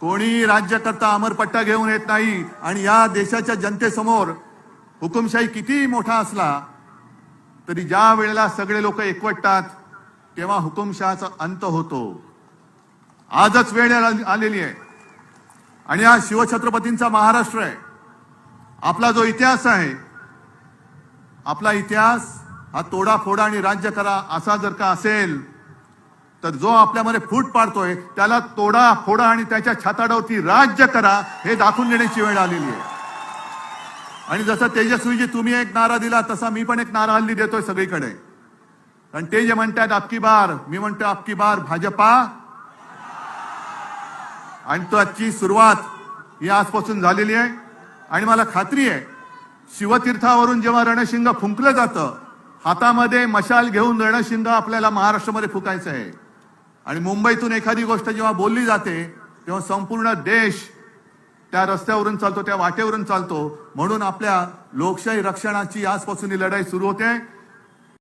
कोणी राज्यकर्ता अमरपट्टा घेऊन येत नाही आणि या देशाच्या जनतेसमोर हुकुमशाही किती मोठा असला तरी ज्या वेळेला सगळे लोक एकवटतात तेव्हा हुकुमशहाचा अंत होतो. आजच वेळ आलेली आहे. आणि हा शिवछत्रपतींचा महाराष्ट्र आहे. आपला जो इतिहास आहे आपला इतिहास हा तोडाफोडा आणि राज्य करा असा जर का असेल तर जो आपल्यामध्ये फूट पाडतोय त्याला तोडा फोडा आणि त्याच्या छाताडावरती राज्य करा हे दाखवून देण्याची वेळ आलेली आहे. आणि जसं तेजस्वीजी तुम्ही एक नारा दिला तसा मी पण एक नारा हल्ली देतोय सगळीकडे. कारण ते जे म्हणतात आपकी बार मी म्हणतो आपकी बार भाजपा. आणि तो आजची सुरुवात ही आजपासून झालेली आहे. आणि मला खात्री आहे शिवतीर्थावरून जेव्हा रणशिंग फुंकलं जातं हातामध्ये मशाल घेऊन रणशिंग आपल्याला महाराष्ट्रामध्ये फुकायचं आहे. आणि मुंबईतून एखादी गोष्ट जेव्हा बोलली जाते तेव्हा संपूर्ण देश त्या रस्त्यावरून चालतो त्या वाटेवरून चालतो. म्हणून आपल्या लोकशाही रक्षणाची आजपासून ही लढाई सुरू होते.